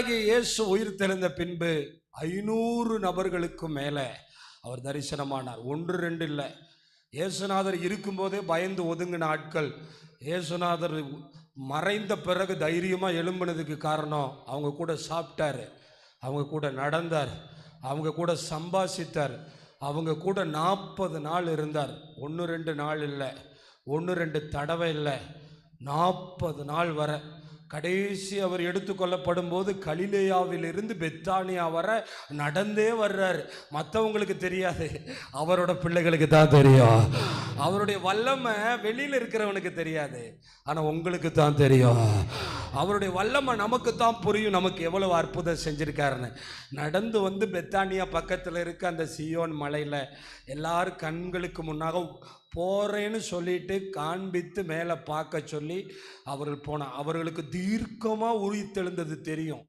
கர்த்தராகிய இயேசு உயிர் தெளிந்த பின்பு ஐநூறு நபர்களுக்கு மேலே அவர் தரிசனமானார். ஒன்று ரெண்டு இல்லை. இயேசுநாதர் இருக்கும்போதே பயந்து ஒதுங்கின ஆட்கள். இயேசுநாதர் மறைந்த பிறகு தைரியமாக எழும்பினதுக்கு காரணம் அவங்க கூட சாப்பிட்டாரு. அவங்க கூட நடந்தார். அவங்க கூட சம்பாசித்தார். அவங்க கூட நாற்பது நாள் இருந்தார். ஒன்று ரெண்டு நாள் இல்லை. ஒன்று ரெண்டு தடவை இல்லை. நாற்பது நாள் வர கடைசி அவர் எடுத்துக்கொள்ளப்படும் போது கலிலேயாவிலிருந்து பெத்தானியா வர நடந்தே வர்றார். மற்றவங்களுக்கு தெரியாது. அவரோட பிள்ளைகளுக்கு தான் தெரியும். அவருடைய வல்லமை வெளியில் இருக்கிறவனுக்கு தெரியாது. ஆனால் உங்களுக்கு தான் தெரியும். அவருடைய வல்லமை நமக்கு தான் புரியும். நமக்கு எவ்வளவு அற்புதம் செஞ்சுருக்காருன்னு. நடந்து வந்து பெத்தானியா பக்கத்தில் இருக்க அந்த சியோன் மலையில் எல்லாரும் கண்களுக்கு முன்னாக போறேன்னு சொல்லிட்டு காண்பித்து மேலே பார்க்க சொல்லி அவர்கள் போனான் அவர்களுக்கு தீர்க்கமாக உயிர் தெழுந்தது தெரியும்.